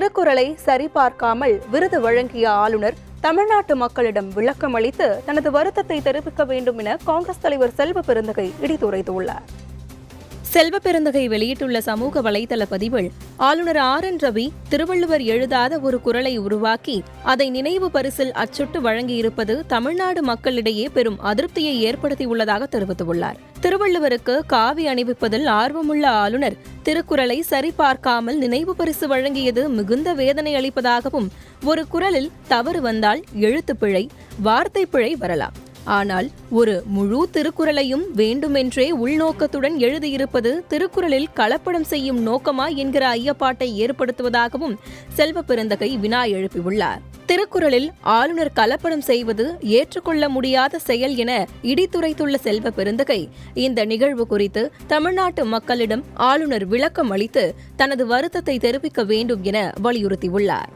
திருக்குறளை சரிபார்க்காமல் விருது வழங்கிய ஆளுநர் தமிழ்நாட்டு மக்களிடம் விளக்கம் அளித்து தனது வருத்தத்தை தெரிவிக்க வேண்டும் என காங்கிரஸ் தலைவர் செல்வ பெருந்தகை இடித்துரைத்துள்ளார். செல்வ பெருந்தகை வெளியிட்டுள்ள சமூக வலைதள பதிவில் ஆளுநர் ஆர் என் ரவி திருவள்ளுவர் எழுதாத ஒரு குரலை உருவாக்கி அதை நினைவு பரிசில் அச்சுட்டு வழங்கியிருப்பது தமிழ்நாடு மக்களிடையே பெரும் அதிருப்தியை ஏற்படுத்தியுள்ளதாக தெரிவித்துள்ளார். திருவள்ளுவருக்கு காவி அணிவிப்பதில் ஆர்வமுள்ள ஆளுநர் திருக்குறளை சரிபார்க்காமல் நினைவு பரிசு வழங்கியது மிகுந்த வேதனை அளிப்பதாகவும் ஒரு குரலில் தவறு வந்தால் எழுத்துப் பிழை வார்த்தை பிழை வரலாம். ஆனால் ஒரு முழு திருக்குறளையும் வேண்டுமென்றே உள்நோக்கத்துடன் எழுதியிருப்பது திருக்குறளில் கலப்படம் செய்யும் நோக்கமா என்கிற ஐயப்பாட்டை ஏற்படுத்துவதாகவும் செல்வ பெருந்தகை வினா எழுப்பியுள்ளார். திருக்குறளில் ஆளுநர் கலப்படம் செய்வது ஏற்றுக்கொள்ள முடியாத செயல் என இடித்துரைத்துள்ள செல்வ பெருந்தகை இந்த நிகழ்வு குறித்து தமிழ்நாட்டு மக்களிடம் ஆளுநர் விளக்கம் அளித்து தனது வருத்தத்தை தெரிவிக்க வேண்டும் என வலியுறுத்தியுள்ளார்.